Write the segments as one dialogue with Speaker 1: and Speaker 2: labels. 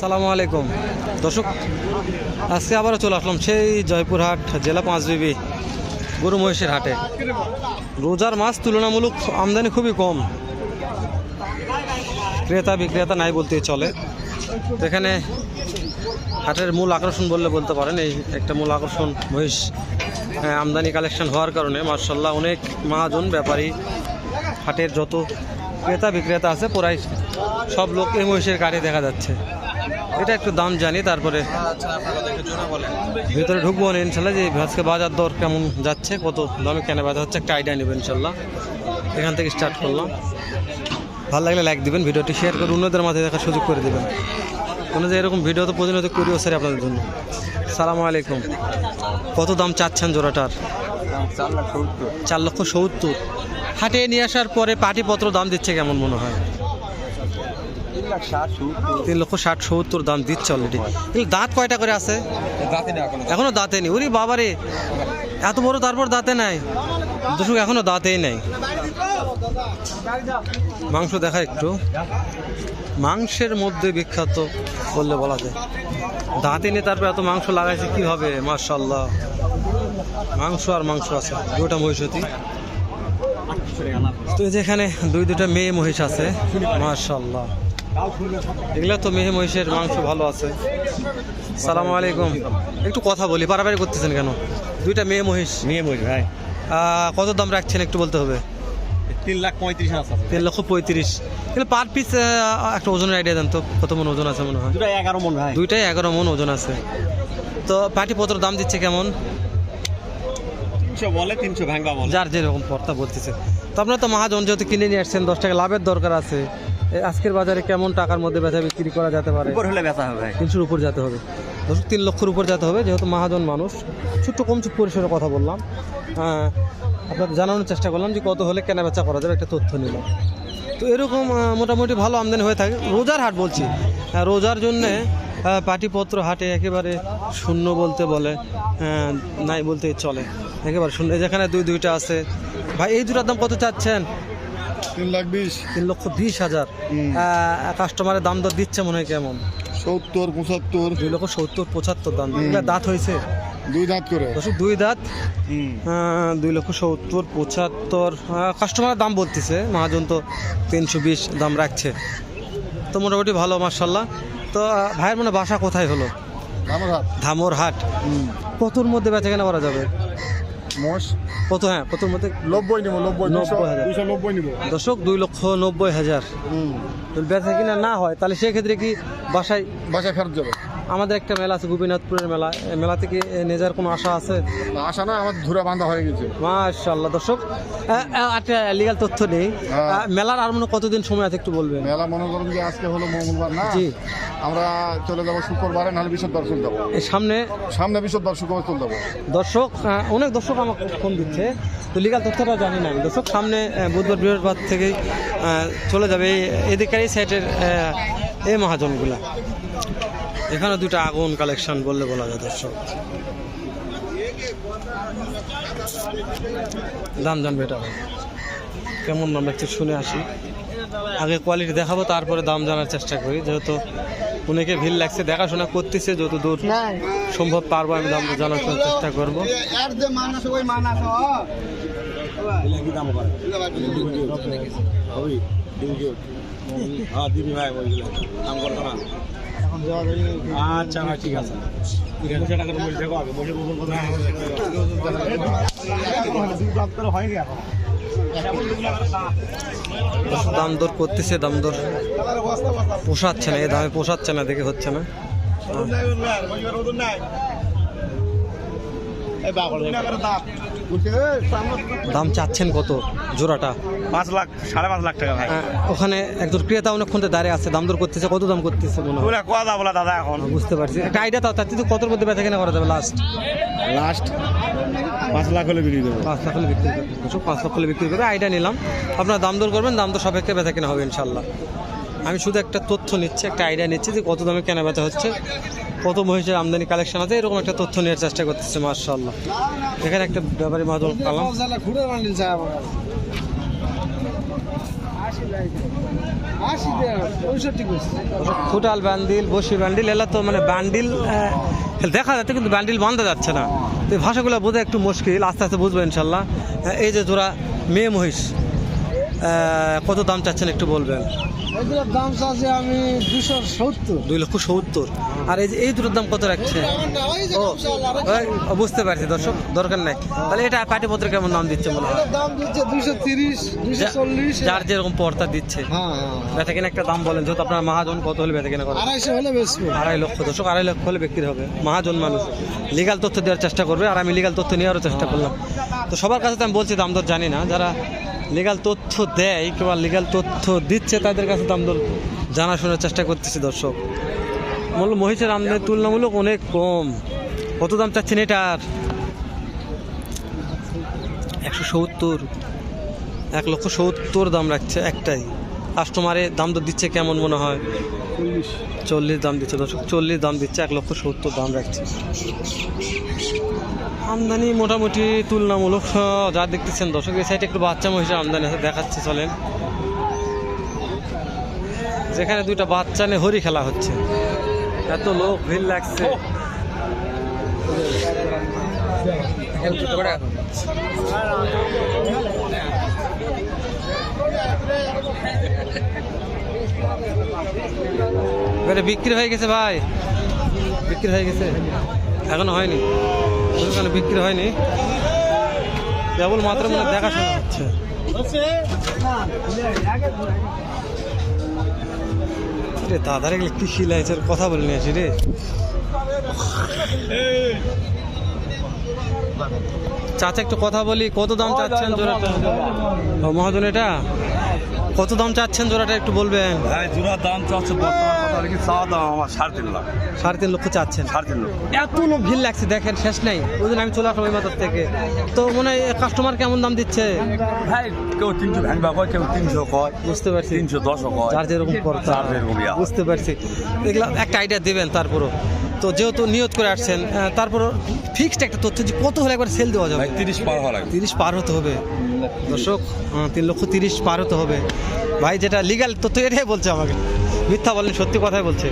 Speaker 1: সালামু আলাইকুম। দর্শক আজকে আবারও চলে আসলাম সেই জয়পুরহাট জেলা পাঁচবিবি গরু মহিষের হাটে। রোজার মাছ তুলনামূলক আমদানি খুবই কম। ক্রেতা বিক্রেতা নাই বলতেই চলে। এখানে হাটের মূল আকর্ষণ বললে বলতে পারেন এই একটা মূল আকর্ষণ মহিষ হ্যাঁ, আমদানি কালেকশন হওয়ার কারণে মার্শাল্লাহ অনেক মহাজন ব্যাপারী হাটের যত ক্রেতা বিক্রেতা আছে প্রায় সব লোক এই মহিষের গাড়ি দেখা যাচ্ছে। এটা একটু দাম জানি তারপরে ভিতরে ঢুকবো না ইনশাল্লাহ যে আজকে বাজার দর কেমন যাচ্ছে কত দামে কেনা বাজার হচ্ছে একটা আইডিয়া নেবেন ইনশাল্লাহ। এখান থেকে স্টার্ট করলাম। ভালো লাগলে লাইক দিবেন ভিডিওটি শেয়ার করে অন্যদের মাঝে দেখার সুযোগ করে দেবেন। কোনো যে এরকম ভিডিও তো প্রতিনিয়ত করিও স্যার আপনাদের জন্য। সালামু আলাইকুম। কত দাম চাচ্ছেন জোড়াটার?
Speaker 2: চার
Speaker 1: চার লক্ষ সত্তর। হাটে নিয়ে আসার পরে পাটিপত্র দাম দিচ্ছে কেমন মনে হয়?
Speaker 2: তিন
Speaker 1: লক্ষ ষাট সত্তর। দাম দিচ্ছে অলরেডি দাঁত কয়টা করে আছে?
Speaker 2: এখন।
Speaker 1: এখনও দাঁতে নেই? ওরে বাবারে এত বড় তারপর দাঁতে নাই। দর্শক এখনও দাঁতেই নাই। মাংস দেখা একটু। মাংসের মধ্যে বিখ্যাত বললে বলা যায়। দাঁতে নিয়ে তারপর এত মাংস লাগাইছে কি হবে মার্শাল্লাহ মাংস আর মাংস আছে। দুটা মহিষতি তো এই যে দুই দুটা মেয়ে মহিষ আছে। মার্শাল্লাহ এগুলো তো মেয়ে মহিষের মাংস ভালো আছে। সালামু আলাইকুম। একটু কথা বলি পারাবারি করতেছেন কেন? দুইটা মেয়ে মহিষ।
Speaker 2: নিয়ে মহিষ ভাই।
Speaker 1: কত দাম রাখছেন একটু বলতে হবে?
Speaker 2: তিন লাখ পঁয়ত্রিশ আছে।
Speaker 1: তিন লক্ষ পঁয়ত্রিশ। কিন্তু পার পিস একটা ওজনের আইডিয়া দেন তো কত মন ওজন আছে মনে হয়?
Speaker 2: দুটা এগারো মন ভাই।
Speaker 1: দুইটাই এগারো মন ওজন আছে। তো পাটিপত্র দাম দিচ্ছে কেমন?
Speaker 2: বলে তিনশো ভাঙ্গা বলে।
Speaker 1: যার যেরকম পর্তা বলতেছে। তো আপনারা তো মহাজন যেহেতু কিনে নিয়ে আসছেন দশ টাকা লাভের দরকার আছে। আজকের বাজারে কেমন টাকার মধ্যে বেচা বিক্রি করা যেতে পারে?
Speaker 2: উপর হলে বেচা হবে।
Speaker 1: তিনশোর উপর যেতে হবে। দশ তিন লক্ষের উপর যেতে হবে যেহেতু মহাজন মানুষ। ছোট্ট কম ছোট পরিসরে কথা বললাম। আহ, আপনাদের জানানোর চেষ্টা করলাম যে কত হলে কেনা বেচা করা যাবে একটা তথ্য নিলাম। তো এরকম মোটামুটি ভালো আমদানি হয়ে থাকে। রোজার হাট বলছি। আহ, রোজার জন্যে পাটিপত্র হাটে একেবারে শূন্য বলতে বলে আহ, নাই বলতে চলে। একেবারে শূন্য। যেখানে দুই দুইটা আছে। ভাই এই দুটার দাম কত চাচ্ছেন?
Speaker 3: তিন লাখ বিশ।
Speaker 1: তিন লক্ষ বিশ হাজার। কাস্টমারের দাম দর দিচ্ছে মনে হয় কেমন?
Speaker 3: সত্তর পঁচাত্তর।
Speaker 1: দুই লক্ষ সত্তর পঁচাত্তর দাম। এগুলা দাঁত হয়েছে।
Speaker 3: দুই দাঁত করে।
Speaker 1: দর্শক দুই দাঁত? দুই লক্ষ সত্তর পঁচাত্তর। কাস্টমারের দাম বলতেছে। মহাজন তো তিনশো বিশ দাম রাখছে। তো মোটামুটি ভালো মার্শাল্লাহ তো ভাইয়ের মনে বাসা কোথায় হলো?
Speaker 3: আমার হাত
Speaker 1: ধামর হাট কতর মধ্যে বেচা কেনা করা যাবে?
Speaker 3: মোষ
Speaker 1: কত হ্যাঁ কতর মধ্যে
Speaker 3: নব্বই নিবো নব্বই
Speaker 1: নব্বই হাজার।
Speaker 3: দুশো নব্বই নিবো।
Speaker 1: দর্শক দুই লক্ষ নব্বই হাজার। বেচা কিনা না হয় তাহলে সেক্ষেত্রে কি বাসায়
Speaker 3: বাসায় ফেরত যাবে।
Speaker 1: আমাদের একটা মেলা আছে গোপীনাথপুরের মেলা। মেলা থেকে যাওয়ার কোনো আশা আছে?
Speaker 3: আশা না আমার ধুরা বাঁধা হয়ে গেছে।
Speaker 1: মাশাল্লাহ দর্শক একটা লিগাল তথ্য নেই।
Speaker 3: হ্যাঁ।
Speaker 1: মেলার আর মনে কতদিন সময় আছে একটু বলবেন?
Speaker 3: মেলা মনে করেন যে আজকে হলো মঙ্গলবার না?
Speaker 1: জি।
Speaker 3: আমরা চলে যাব শুক্রবারে নাহলে বিশ্বদ্বার চলে যাব।
Speaker 1: এই সামনে?
Speaker 3: সামনে বিশ্বদ্বার শুক্রবার চলে যাব।
Speaker 1: দর্শক অনেক দর্শক আমাকে ফোন দিচ্ছে। তো লিগাল তথ্যটা জানি না আমি। দর্শক সামনে বুধবার বৃহস্পতিবার থেকেই চলে যাবে এই এদিকের এই সাইডের আহ, এই মহাজনগুলা। এখানে দুটা আগুন কালেকশন বললে বলা যায় দর্শক। দাম জানবে এটা কেমন দাম একটু শুনে আসি। আগে কোয়ালিটি দেখাবো তারপরে দাম জানার চেষ্টা করি। যেহেতু অনেকে ভিড় লাগছে দেখাশোনা করতেছে যত দূর সম্ভব পারব আমি দাম জানার চেষ্টা করব।
Speaker 2: হ্যাঁ দিবি ভাই ওইগুলো। দাম করতো না? আচ্ছা ঠিক আছে।
Speaker 1: দাম দর করতেছে দাম দর পোষাচ্ছে না, এ দামে পোষাচ্ছে না, দেখে হচ্ছে না। দাম চাচ্ছেন কত? জোড়াটা।
Speaker 2: পাঁচ লাখ সাড়ে পাঁচ লাখ টাকা ভাই।
Speaker 1: ওখানে একজন ক্রেতা অনেকক্ষণ দাঁড়িয়ে আছে দাম দর করতেছে কত দাম করতেছে মনে হয়?
Speaker 2: কথা বলা দাদা এখন?
Speaker 1: বুঝতে পারছি। একটা আইডিয়া তাও তার কতর মধ্যে বেচা কেনা করা যাবে লাস্ট
Speaker 2: লাস্ট পাঁচ লাখ হলে বিক্রি দেবো
Speaker 1: পাঁচ লাখ হলে বিক্রি করবে কিছু পাঁচ লাখ হলে বিক্রি করবে আইডিয়া নিলাম। আপনারা দাম দর করবেন দাম দর সাপেক্ষে বেচা কেনা হবে ইনশাল্লাহ আমি শুধু একটা তথ্য নিচ্ছি একটা আইডিয়া নিচ্ছি যে কত দামে কেনা বেচা হচ্ছে। কত মহিষের আমদানি কালেকশন আছে এরকম একটা তথ্য নেওয়ার চেষ্টা করতেছে মার্শাল্লাহ এখানে একটা ব্যাপারী মাদল পালাম। ফুটাল ব্যান্ডিল, বসি ব্যান্ডিল, এলা তো মানে ব্যান্ডিল দেখা যাচ্ছে কিন্তু ব্যান্ডিল বন্ধ যাচ্ছে না। তো এই ভাষাগুলো বোঝা একটু মুশকিল, আস্তে আস্তে বুঝব ইনশাল্লাহ। এই যে তোরা মেয়ে মহিষ কত দাম চাচ্ছেন একটু বলবেন?
Speaker 4: এগুলোর দাম চাচ্ছে আমি দুশো সত্তর।
Speaker 1: দুই লক্ষ সত্তর। আর এই যে এই দুটোর দাম কত রাখছে ও বুঝতে পারছি দর্শক দরকার নাই। তাহলে এটা পাটিপত্র কেমন দাম দিচ্ছে মনে হয়?
Speaker 4: দাম দিচ্ছে দুশো তিরিশ দুশো চল্লিশ।
Speaker 1: যার যেরকম পর্তা দিচ্ছে।
Speaker 4: হ্যাঁ হ্যাঁ
Speaker 1: কিনা একটা দাম বলেন যেহেতু আপনার মহাজন কত হলে বেচা কিনা করেন
Speaker 4: আড়াইশো হলে বেশি
Speaker 1: আড়াই লক্ষ দর্শক আড়াই লক্ষ হলে বিক্রি হবে। মহাজন মানুষ। লিগাল তথ্য দেওয়ার চেষ্টা করবে আর আমি লিগাল তথ্য নেওয়ারও চেষ্টা করলাম। তো সবার কাছে তো আমি বলছি দাম দর জানি না। যারা লিগাল তথ্য দেয় কিংবা লিগাল তথ্য দিচ্ছে, তাদের কাছে দাম দর জানাশোনার চেষ্টা করতেছি দর্শক। মূল মহিষের আমদানি তুলনামূলক অনেক কম। কত দাম চাচ্ছেন এটার একশো সত্তর। এক লক্ষ সত্তর দাম রাখছে একটাই। কাস্টমারে দাম তো দিচ্ছে কেমন মনে হয়? চল্লিশ। দাম দিচ্ছে দর্শক চল্লিশ দাম দিচ্ছে এক লক্ষ সত্তর দাম রাখছে। আমদানি মোটামুটি তুলনামূলক যা দেখতেছেন দর্শক এই সাইডে একটু বাচ্চা মহিষের আমদানি আছে দেখাচ্ছে চলেন। যেখানে দুইটা বাচ্চা নিয়ে হরি খেলা হচ্ছে। এত লোক ভিড় লাগছে। এটা বিক্রি হয়ে গেছে ভাই। বিক্রি হয়ে গেছে। এখনও হয়নি। দোকানে বিক্রি হয়নি। কেবল মাত্র মনে দেখাশোনা হচ্ছে রে দাদারে গেলে কি খিলাইছে ওর কথা বলে নিয়েছি রে। চাচা একটু কথা বলি। কত দাম চাচ্ছেন জোড়াটা? মহাজন এটা? কত দাম চাচ্ছেন জোড়াটা একটু বলবেন?
Speaker 2: ভাই জোড়ার দাম চাচ্ছে বর্তমান কথা চাওয়া দাম আমার সাড়ে তিন লাখ।
Speaker 1: সাড়ে তিন লক্ষ চাচ্ছেন?
Speaker 2: সাড়ে তিন লাখ
Speaker 1: এত লোক ভিড় লাগছে দেখেন শেষ নাই। ওই জন্য আমি চলে আসলাম ওই মাথার থেকে। তো মনে হয় কাস্টমার কেমন দাম দিচ্ছে?
Speaker 2: ভাই কেউ তিনশো ভ্যাংবা কয় কেউ তিনশো কয়।
Speaker 1: বুঝতে পারছি।
Speaker 2: তিনশো দশও কয়।
Speaker 1: যার যেরকম। বুঝতে পারছি। এগুলো একটা আইডিয়া দেবেন তারপরও। তো যেহেতু নিয়ত করে আসছেন আহ, তারপরও ফিক্সড একটা তথ্য যে কত হলে একবার সেল দেওয়া যাবে?
Speaker 2: তিরিশ পার হওয়া
Speaker 1: তিরিশ পার হতে হবে। দর্শক তিন লক্ষ তিরিশ পার হতে হবে। ভাই, যেটা লিগাল তথ্য এটাই বলছে আমাকে। মিথ্যা বলেন, সত্যি কথাই বলছে।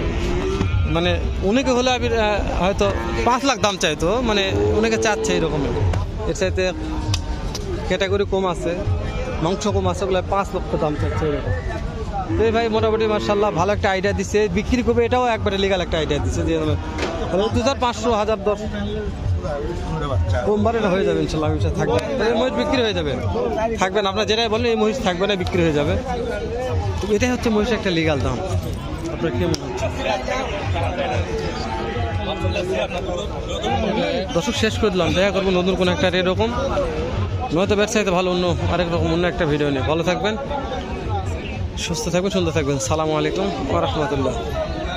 Speaker 1: মানে অনেকে হলে আমি হয়তো পাঁচ লাখ দাম চাইতো মানে অনেকে চাচ্ছে এরকম এর চাইতে ক্যাটাগরি কম আছে, মাংস কম আছে, ওগুলো পাঁচ লক্ষ দাম চাচ্ছে এরকম। এই ভাই, মোটামুটি মার্শাল্লাহ ভালো একটা আইডিয়া দিচ্ছে বিক্রি করবে, এটাও একবারে লিগাল একটা আইডিয়া দিচ্ছে যে দু হাজার পাঁচশো হাজার দশ। সোমবার হয়ে যাবে ইনশাল্লাহ থাকবে। মহিষ বিক্রি হয়ে যাবে। থাকবেন আপনার যেটাই বললেন এই মহিষ থাকবে না, বিক্রি হয়ে যাবে। এটাই হচ্ছে মহিষের একটা লিগাল দাম। আপনার কি মনে দর্শক, শেষ করে দিলাম। দেখা করব নতুন কোনো একটা এরকম। নয়তো ব্যবসায়ীতে ভালো, অন্য আরেক রকম, অন্য একটা ভিডিও নিয়ে। ভালো থাকবেন, সুস্থ থাকবেন, সুন্দর থাকবেন। সালামু আলাইকুম রহমতুল্লাহ।